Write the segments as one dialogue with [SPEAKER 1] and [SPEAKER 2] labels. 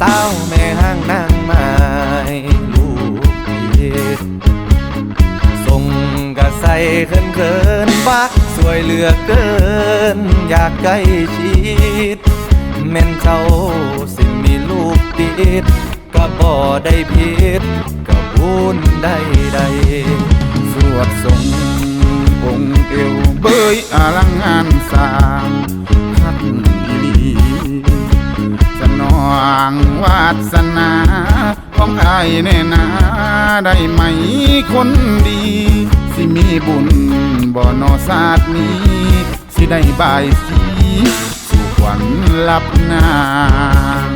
[SPEAKER 1] สาวแม่ห้างนางไม้ลูกเอ็ดส่งกระใสเขินเขินๆบักสวยเหลือเกิน อยากใกล้ชิดแม่นเจ้าสิมีลูกติดก็บ่ได้ผิดก็บุญได้ใด
[SPEAKER 2] สวดทรงองเอวเบยอลังงานสร้าง วาสนาของอายแน่นาได้ไหมคนดี สิมีบุญบ่นอศาสนี้ สิได้บายสีสู่ขวัญลับนาง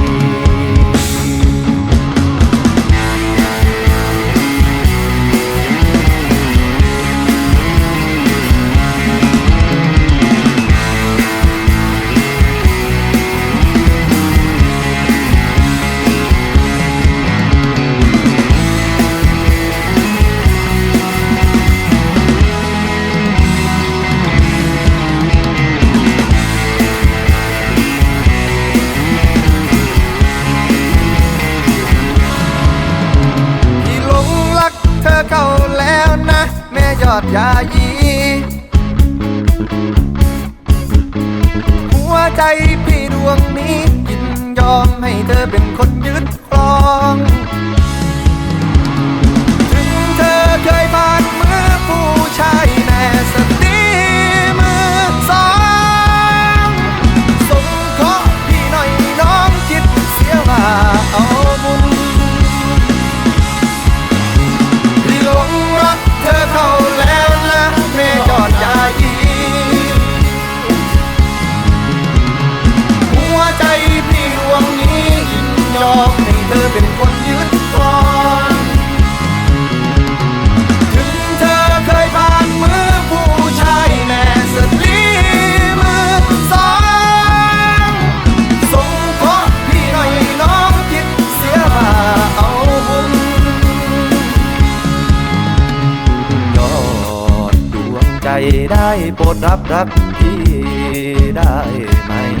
[SPEAKER 1] ยอดยายี หัวใจพี่ดวงนี้ยินยอมให้เธอเป็นคนยึด ธอเป็นคนยึดครองถึงเธอเคยผ่านมือผู้ชายแม่สตรีมือสองสงเคราะห์พี่หน่อยน้องคิดเสียว่าเอาบุญยอดดวงใจได้โปรดรับรักพี่ได้ไหม